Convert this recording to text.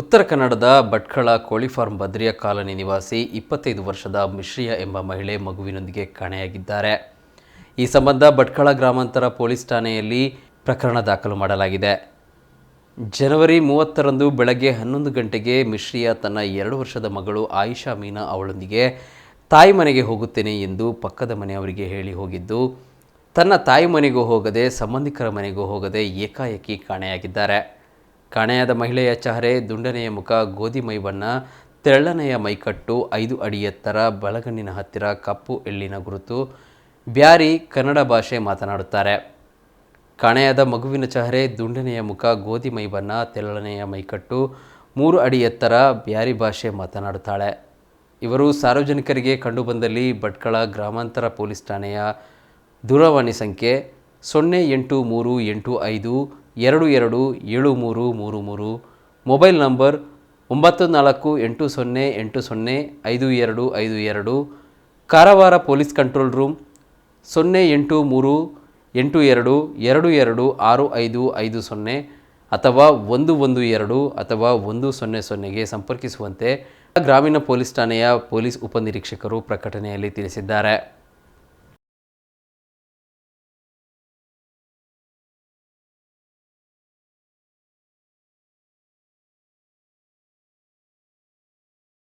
ಉತ್ತರ ಕನ್ನಡದ ಭಟ್ಕಳ ಕೋಳಿ ಫಾರ್ಮ್ ಬದ್ರಿಯ ಕಾಲನಿ ನಿವಾಸಿ ಇಪ್ಪತ್ತೈದು ವರ್ಷದ ಮಿಶ್ರಿಯ ಎಂಬ ಮಹಿಳೆ ಮಗುವಿನೊಂದಿಗೆ ಕಾಣೆಯಾಗಿದ್ದಾರೆ. ಈ ಸಂಬಂಧ ಭಟ್ಕಳ ಗ್ರಾಮಾಂತರ ಪೊಲೀಸ್ ಠಾಣೆಯಲ್ಲಿ ಪ್ರಕರಣ ದಾಖಲು ಮಾಡಲಾಗಿದೆ. ಜನವರಿ ಮೂವತ್ತರಂದು ಬೆಳಗ್ಗೆ ಹನ್ನೊಂದು ಗಂಟೆಗೆ ಮಿಶ್ರಿಯ ತನ್ನ ಎರಡು ವರ್ಷದ ಮಗಳು ಆಯಿಷಾ ಮೀನಾ ಅವಳೊಂದಿಗೆ ತಾಯಿ ಮನೆಗೆ ಹೋಗುತ್ತೇನೆ ಎಂದು ಪಕ್ಕದ ಮನೆಯವರಿಗೆ ಹೇಳಿ ಹೋಗಿದ್ದು, ತನ್ನ ತಾಯಿ ಮನೆಗೂ ಹೋಗದೆ ಸಂಬಂಧಿಕರ ಮನೆಗೂ ಹೋಗದೆ ಏಕಾಏಕಿ ಕಾಣೆಯಾಗಿದ್ದಾರೆ. ಕಾಣೆಯಾದ ಮಹಿಳೆಯ ಚಹರೆ, ದುಂಡನೆಯ ಮುಖ, ಗೋಧಿ ಮೈ ತೆಳ್ಳನೆಯ ಮೈಕಟ್ಟು, ಐದು ಅಡಿ ಎತ್ತರ ಬಳಗಣ್ಣಿನ ಹತ್ತಿರ ಕಪ್ಪು ಎಳ್ಳಿನ ಗುರುತು. ಬ್ಯಾರಿ ಕನ್ನಡ ಭಾಷೆ ಮಾತನಾಡುತ್ತಾರೆ. ಕಾಣೆಯಾದ ಮಗುವಿನ ಚಹರೆ, ದುಂಡನೆಯ ಮುಖ, ಗೋಧಿ ಮೈ ತೆಳ್ಳನೆಯ ಮೈಕಟ್ಟು, ಮೂರು ಅಡಿ ಎತ್ತರ, ಬ್ಯಾರಿ ಭಾಷೆ ಮಾತನಾಡುತ್ತಾಳೆ. ಇವರು ಸಾರ್ವಜನಿಕರಿಗೆ ಕಂಡುಬಂದಲ್ಲಿ ಭಟ್ಕಳ ಗ್ರಾಮಾಂತರ ಪೊಲೀಸ್ ಠಾಣೆಯ ದೂರವಾಣಿ ಸಂಖ್ಯೆ ಸೊನ್ನೆ ಎಂಟು ಮೂರು ಎಂಟು ಐದು ಎರಡು ಎರಡು ಏಳು ಮೂರು ಮೂರು ಮೂರು. ಮೊಬೈಲ್ ನಂಬರ್ ಒಂಬತ್ತು ನಾಲ್ಕು ಎಂಟು ಸೊನ್ನೆ ಎಂಟು ಸೊನ್ನೆ ಐದು ಎರಡು ಐದು ಎರಡು. ಕಾರವಾರ ಪೊಲೀಸ್ ಕಂಟ್ರೋಲ್ ರೂಮ್ ಸೊನ್ನೆ ಎಂಟು ಮೂರು ಎಂಟು ಎರಡು ಎರಡು ಎರಡು ಆರು ಐದು ಐದು ಸೊನ್ನೆ ಅಥವಾ ಒಂದು ಒಂದು ಎರಡು ಅಥವಾ ಒಂದು ಸೊನ್ನೆ ಸೊನ್ನೆಗೆ ಸಂಪರ್ಕಿಸುವಂತೆ ಗ್ರಾಮೀಣ ಪೊಲೀಸ್ ಠಾಣೆಯ ಪೊಲೀಸ್ ಉಪನಿರೀಕ್ಷಕರು ಪ್ರಕಟಣೆಯಲ್ಲಿ ತಿಳಿಸಿದ್ದಾರೆ.